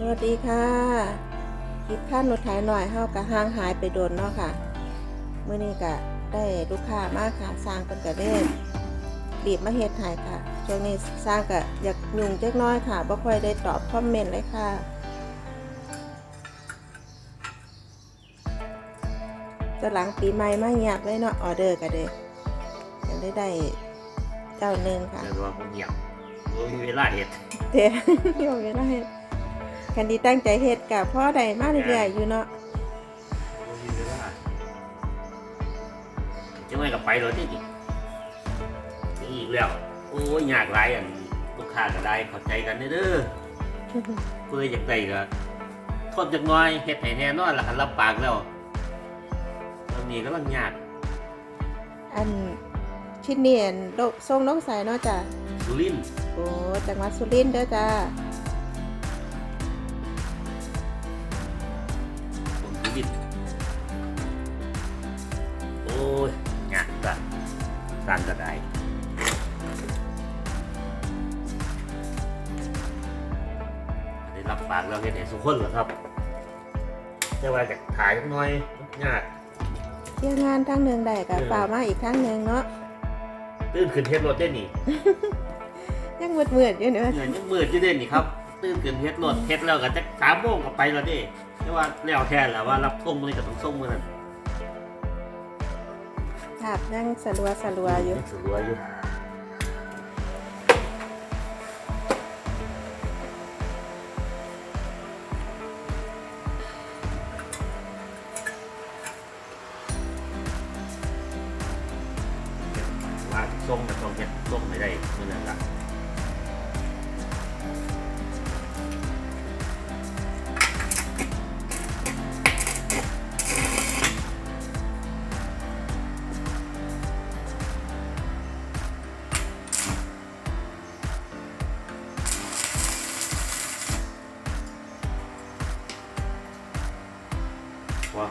สวัสดีค่ะคลิปขั้นรถไถหน่อยเฮากะห่างหายไปโดนเนาะค่ะมื้อนี้ก็ได้ลูกค้ามากค่ะสร้างเป็นกระเด้บีบมาเฮ็ดให้ค่ะ ช่วงนี้สร้างก็อยากยุ่งจักหน้อยค่ะบ่ค่อยได้ตอบคอมเมนต์เลยค่ะจะหลังปีใหม่มาเงียบเลยเนาะออเดอร์ก็เด้ยังได้ได้เจ้าหนึ่งค่ะแต่ว่าผมเงียบบ่มีเวลาเฮ็ดเดี๋ยวเดี๋ยวไม่ได้ คันดีตั้งใจเฮ็ดกับพ่อใดมาเรื่อยๆอยู่เนาะบ่มีเวลาจังไงก็ไปรถนี่อีกนี่อีกแล้ว โอ้ยยากหลายอันลูกค้าก็ได้เข้าใจกันเด้อเพื่ออยากได้ก็ทนจักน่อยเฮ็ดให้แน่นอนล่ะคันรับปากแล้วตอนนี้กำลังยากอันชิ้นเนียนโลกทรงน้องใสเนาะจ้ะสุรินทร์โอ้จังหวัดสุรินทร์เด้อจ้า สร้างก็ได้ได้รับปากแล้วเฮ็ดให้สุกคนเหรอครับแต่ว่าจากถ่ายจักหน้อยยากเที่ยวงานทั้งหนึ่งได้กับเออฝ่ากมาอีกทั้งหนึ่งเนาะตื่นขึ้นเฮ็ดรถได้นี่ยังมืดมืดๆอยู่เนาะเงินยังมืดอยู่เด้นี่ครับ ตื่นขึ้นเฮ็ดรถเฮ็ดแล้วก็จักสามโมงก็ไปแล้วเด้แต่ว่าแล้วแท้แล้วว่ารับส่งเลยก็ต้องส่งมื้อนั้น ภาพยังสลัวสลัวๆอยู่สวยอยู่ว่าส่งก็ต้องเฮ็ดส่งไม่ได้มื้อนั้นล่ะ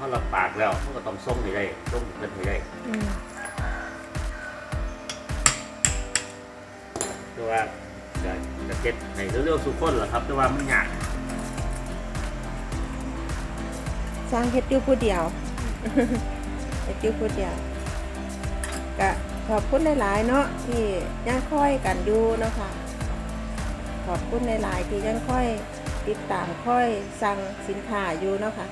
เขารับปากแล้วเขาก็ต้องส่งให้ได้ส่งเงินให้ได้อืมแต่ว่าจะจะเก็บให้เร็วๆสุกคนเหรอครับ แต่ว่ามันยากสร้างเฮ็ดอยู่ผู้เดียวเฮ็ดอยู่ผู้เดียวก็ขอบคุณหลายๆเนาะที่ยังค่อยกันอยู่เนาะค่ะขอบคุณหลายๆที่ยังค่อยติดตามค่อยสั่งสินค้าอยู่เนาะค่ะ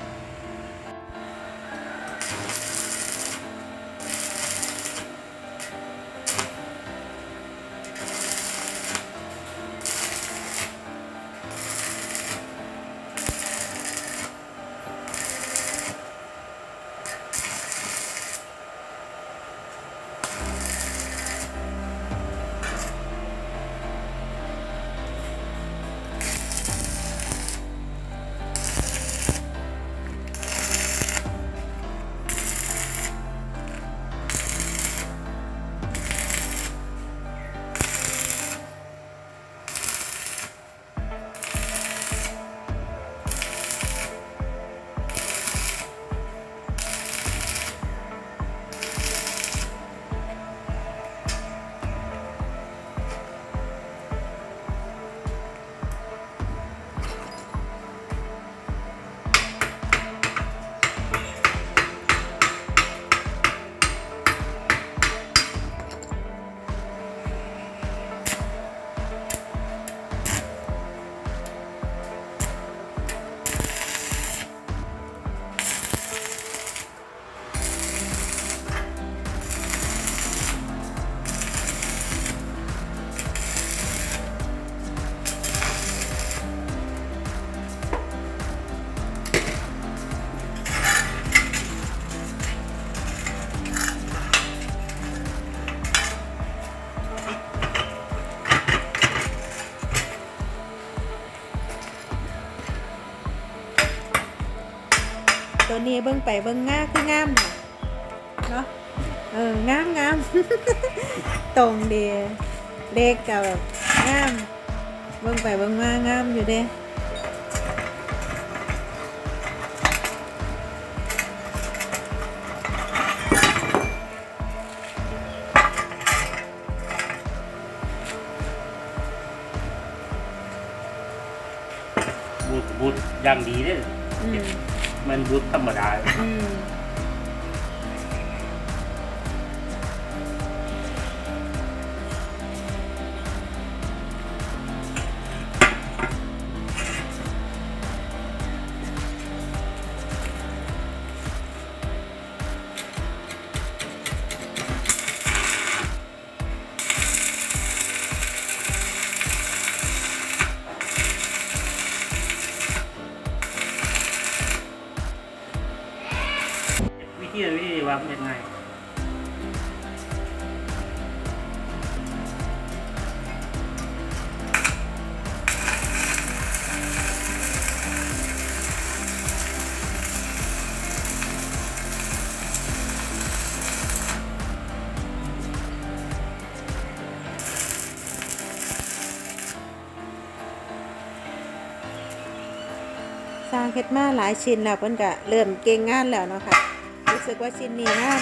ตัวนี้เบิ่งไปเบิ่งง่าคืองามน่ะเนาะเอองามงามตรงดีเลขกับแบบงามเบิ่งไปเบิ่งมางามอยู่เด้บูดบูดอย่างดีเนี่ยอื มันบูดธรรมดา อืมวิธีวิธีวาเป็นไงสร้างเฮ็ดมาหลายชิ้นแล้วเพิ่นก็เริ่มเก่งงานแล้วเนาะค่ะ รู้สึกว่าชิ้นนี้งาม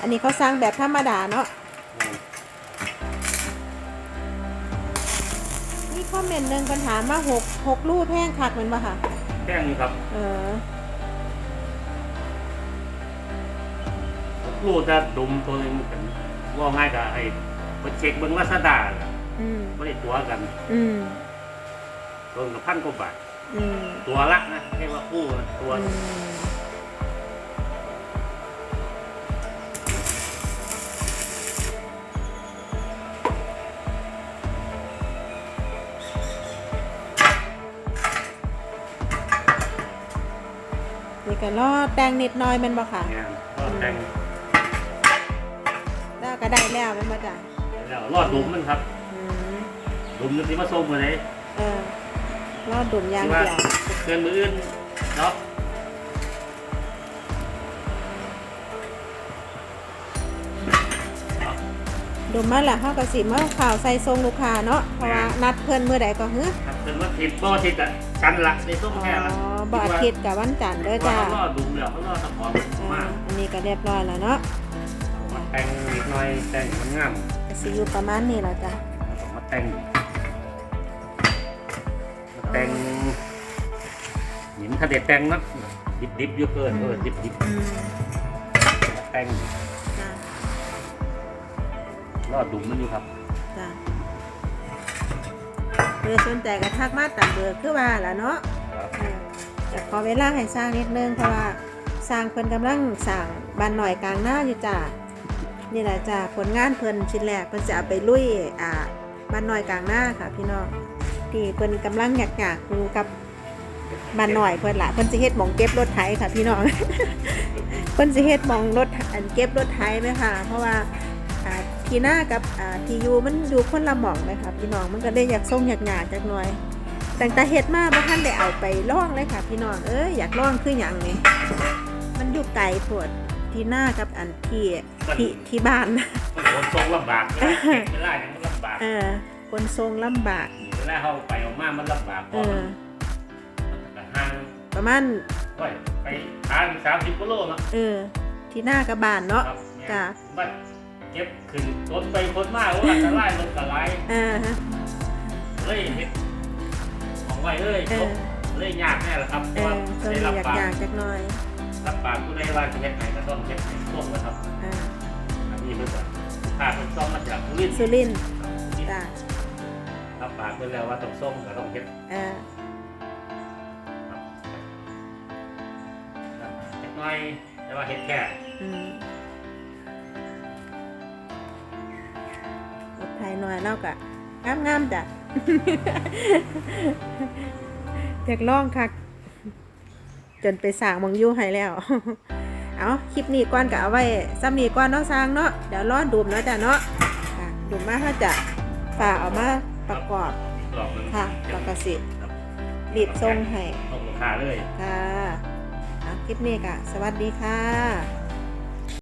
อันนี้เขาสร้างแบบธรรมดาเนาะมีคอมเมนต์หนึ่งปัญหามมาหกหกรูปแพงคักแมันบ่ค่ะแป้งนี่ครับเออรูดจะดมตัวนึงเป็นว่าง่ายกับไอ้ไปเช็คเบิ้งลาซาด้า อืมไม่ได้ตัวกันอืมตัวกับพันกว่าบาทอืมตัวละนะไม่ใช่ว่าคู่นะตัวอืมนี่ก็รอแต่งนิดหน่อยแมันบ่ค่ะเนี่ยก็แต่งได้ก็ได้แล้วแมันบ่จ้ะแล้วรอดดุมมันครับอืม ดุมนึกที่มาส้มมาเลยเออรอดุมอยางที่ว่าเดียวเกินมืออื่นเนาะดุมมาแล้วเฮาก็สิมาข่าวใส่ทรงลูกค้าเนาะเพราะว่านัดเพิ่นมื้อใดก็ฮึครับเป็นว่าทิศบ่ทิศอะกันละในส้มอ๋อแค่ละบ่อาทิตย์กับวันจันทร์เด้อว่าจ้าเขารอดดุมแล้วเขารอดตะขออ่ามากอันนี้ก็เรียบร้อยแล้วเนาะมาแต่งนิดหน่อยแต่งมันงามก็สิอยู่ประมาณนี้แล้วจ้ะต้องมา แต่งมาแต่งหินทะเด็ดแต่งนะดิบดิบๆอยู่เกินเออดิบดิบอืมๆมาแต่งจ้ะรอดดุมมันอยู่ครับจ้ะเพื่อสนใจก็ทักมาตามเบอร์คือว่าล่ะเนาะครับเออจะขอเวลาให้สร้างนิดนึงเพราะว่าสร้างเพิ่นกำลังสร้างบ้านหน่อยกลางหน้าอยู่จ้ะนี่แหละจ้ะผลงานเพิ่นชิ้นแรกเพิ่นจะเอาไปลุยอ่า บ้านหน่อยกลางหน้าค่ะพี่น้องที่เพิ่นกำลังอยากๆอยู่กับบ้านหน่อยเพิ่นละเพิ่นสิเฮ็ดหมองเก็บรถไถค่ะพี่น้องเพิ่นสิเฮ็ดหมองรถอันเก็บรถไถไหมค่ะ เพราะว่าทีหน้ากับทียูมันอยู่คนละหมองไหมค่ะพี่น้องมันก็เลยอยากส่งอยากหยาจักหน่อยแต่งแต่เฮ็ดมาบ่ทันได้เอาไปล่องเลยค่ะ พี่น้องเอ้ยอยากล่องคือหยังนี่มันอยู่ไกลโพดที่หน้ากับอันที่ที่ที่บ้านมันขนส่งลำบากเวลาเก็บเวลาเนี่ยมันลำบากเออคนทรงลำบาก เวลาเขาไปออกมามันลำบากเพเอราะอมันมันก็ห่างประมาณไว้ไปทางสามสิบกิโลเนาะเออ ที่หน้ากับบ้านเนาะ ครับเนี่ยจ้ะ มันเก็บขึ้นคนไปคนมาว่าจะไล่รถกระไล่เออฮะเลยเฮ็ดของไว้เลยเอจอบเลยยากแน่แหละครับเพเอราะว่าอช่วงได้นี้รับอยากปากอยากจักหน่อยรับปากผู้ใดว่าจะเฮ็ดไหนก็ต้องเฮ็ดให้ส่งนะครับ อ่าอันนี้เพิ่นก็ถ้าเพิ่นส่งมาจากสุรินทร์สุรินทร์ครับสุรินทร์ จ้ะรับปากเพิ่นแล้วว่าต้องส่งก็ต้องเฮ็ดเออครับเฮ็ดน้อยแต่ว่าเฮ็ดแค่อืมรถไทยหน่อยเนาะกะงามงามๆจ้ะ อยากลองคักจนไปสร้างหมองอยู่ให้แล้ว เอาคลิปนี้ก่อนก็เอาไว้ซ้ำนี้ก่อนเนาะสร้างเนาะเดี๋ยวรอดูมเนาะจ้ะเนาะอะดูมมาถ้าจะ ฝากเอามาประกอบกรอบมันค่ะปกติครับรีบส่งให้ส่งลูกค้าเลยค่ะเอาคลิปนี้ก็สวัสดีค่ะ